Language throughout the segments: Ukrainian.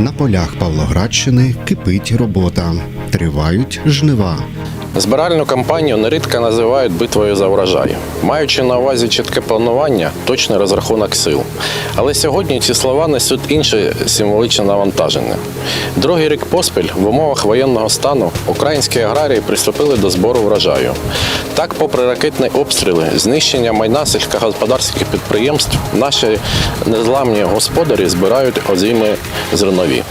На полях Павлоградщини кипить робота. Тривають жнива. Збиральну кампанію нерідко називають битвою за врожай, маючи на увазі чітке планування, точний розрахунок сил. Але сьогодні ці слова несуть інше символічне навантаження. Другий рік поспіль в умовах воєнного стану українські аграрії приступили до збору врожаю. Так, попри ракетні обстріли, знищення майна сільськогосподарських підприємств, наші незламні господарі збирають озимі зернові.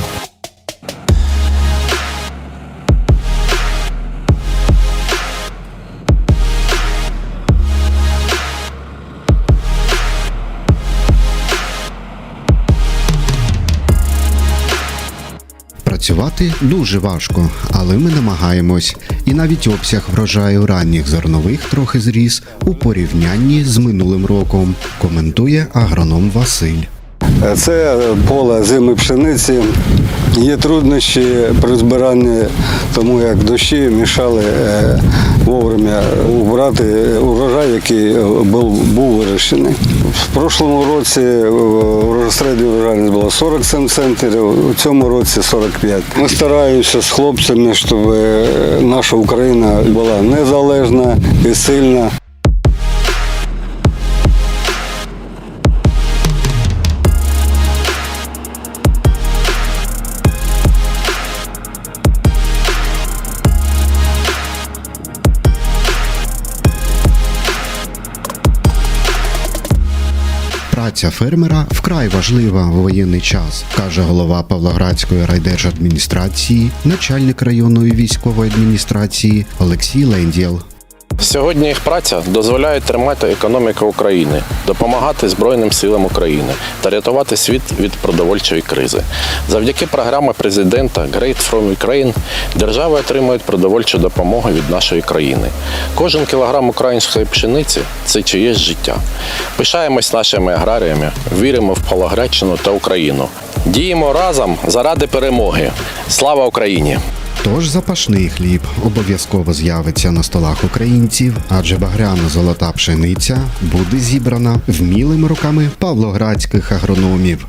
Працювати дуже важко, але ми намагаємось. І навіть обсяг врожаю ранніх зернових трохи зріс у порівнянні з минулим роком, коментує агроном Василь. Це поле зими пшениці. Є труднощі при збиранні, тому як дощі мішали е, вовремя убрати урожай, який е, був, вирощений. В прошлому році е, середня урожайність була 47 центнерів, у цьому році 45. Ми стараємося з хлопцями, щоб е, наша Україна була незалежна і сильна. Праця фермера вкрай важлива в воєнний час, каже голова Павлоградської райдержадміністрації, начальник районної військової адміністрації Олексій Лендєл. Сьогодні їх праця дозволяє тримати економіку України, допомагати Збройним силам України та рятувати світ від продовольчої кризи. Завдяки програмі президента Great from Ukraine держави отримують продовольчу допомогу від нашої країни. Кожен кілограм української пшениці це чиєсь життя. Пишаємось нашими аграріями, віримо в Павлоградщину та Україну. Діємо разом заради перемоги. Слава Україні! Тож запашний хліб обов'язково з'явиться на столах українців, адже багряна золота пшениця буде зібрана вмілими руками павлоградських агрономів.